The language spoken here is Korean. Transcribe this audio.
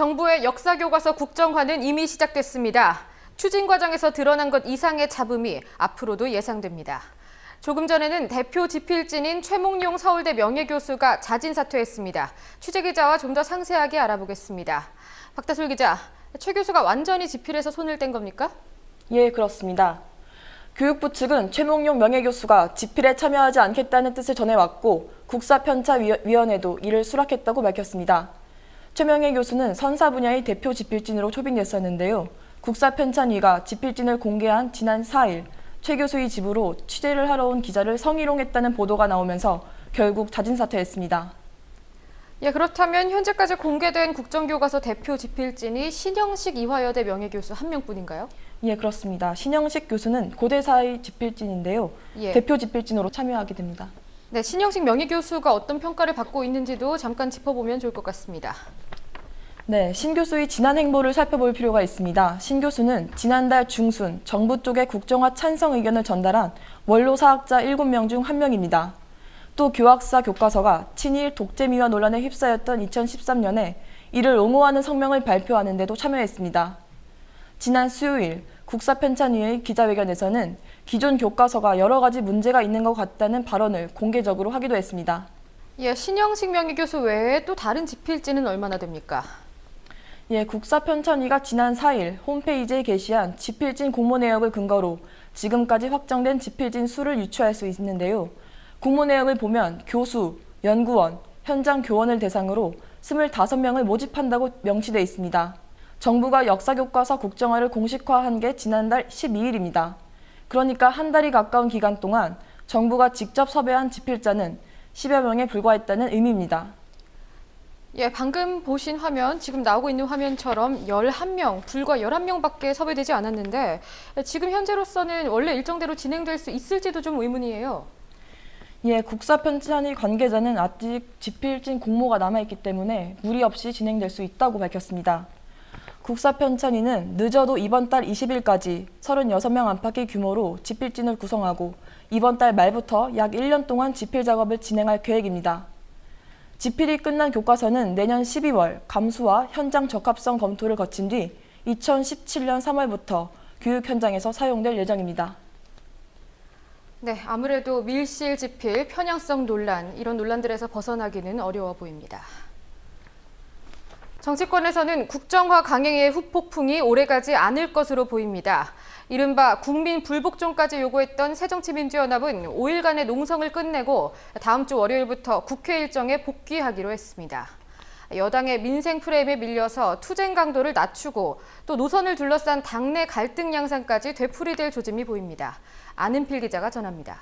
정부의 역사 교과서 국정화는 이미 시작됐습니다. 추진 과정에서 드러난 것 이상의 잡음이 앞으로도 예상됩니다. 조금 전에는 대표 지필진인 최몽용 서울대 명예교수가 자진 사퇴했습니다. 취재 기자와 좀 더 상세하게 알아보겠습니다. 박다솔 기자, 최 교수가 완전히 지필에서 손을 뗀 겁니까? 예, 그렇습니다. 교육부 측은 최몽용 명예교수가 집필에 참여하지 않겠다는 뜻을 전해왔고 국사편차위원회도 이를 수락했다고 밝혔습니다. 최명예 교수는 선사 분야의 대표 집필진으로 초빙됐었는데요. 국사편찬위가 집필진을 공개한 지난 4일 최 교수의 집으로 취재를 하러 온 기자를 성희롱했다는 보도가 나오면서 결국 자진 사퇴했습니다. 예, 그렇다면 현재까지 공개된 국정교과서 대표 지필진이 신영식 이화여대 명예교수 한 명뿐인가요? 예, 그렇습니다. 신영식 교수는 고대사의 집필진인데요. 예. 대표 집필진으로 참여하게 됩니다. 네, 신영식 명예교수가 어떤 평가를 받고 있는지도 잠깐 짚어보면 좋을 것 같습니다. 네, 신 교수의 지난 행보를 살펴볼 필요가 있습니다. 신 교수는 지난달 중순 정부 쪽에 국정화 찬성 의견을 전달한 원로 사학자 7명 중한 명입니다. 또 교학사 교과서가 친일 독재미화 논란에 휩싸였던 2013년에 이를 옹호하는 성명을 발표하는 데도 참여했습니다. 지난 수요일 국사편찬위의 기자회견에서는 기존 교과서가 여러 가지 문제가 있는 것 같다는 발언을 공개적으로 하기도 했습니다. 예, 신영식 명예 교수 외에 또 다른 지필진은 얼마나 됩니까? 예, 국사편찬위가 지난 4일 홈페이지에 게시한 지필진 공모 내역을 근거로 지금까지 확정된 지필진 수를 유추할 수 있는데요. 공모 내역을 보면 교수, 연구원, 현장 교원을 대상으로 25명을 모집한다고 명시돼 있습니다. 정부가 역사교과서 국정화를 공식화한 게 지난달 12일입니다. 그러니까 한 달이 가까운 기간 동안 정부가 직접 섭외한 지필자는 10여 명에 불과했다는 의미입니다. 예, 방금 보신 화면, 지금 나오고 있는 화면처럼 11명, 불과 11명밖에 섭외되지 않았는데 지금 현재로서는 원래 일정대로 진행될 수 있을지도 좀 의문이에요. 예, 국사편찬위 관계자는 아직 지필진 공모가 남아있기 때문에 무리 없이 진행될 수 있다고 밝혔습니다. 국사편찬위는 늦어도 이번 달 20일까지 36명 안팎의 규모로 지필진을 구성하고 이번 달 말부터 약 1년 동안 지필 작업을 진행할 계획입니다. 지필이 끝난 교과서는 내년 12월 감수와 현장 적합성 검토를 거친 뒤 2017년 3월부터 교육 현장에서 사용될 예정입니다. 네, 아무래도 밀실 지필, 편향성 논란, 이런 논란들에서 벗어나기는 어려워 보입니다. 정치권에서는 국정화 강행의 후폭풍이 오래가지 않을 것으로 보입니다. 이른바 국민 불복종까지 요구했던 새정치민주연합은 5일간의 농성을 끝내고 다음 주 월요일부터 국회 일정에 복귀하기로 했습니다. 여당의 민생 프레임에 밀려서 투쟁 강도를 낮추고 또 노선을 둘러싼 당내 갈등 양상까지 되풀이될 조짐이 보입니다. 아는필 기자가 전합니다.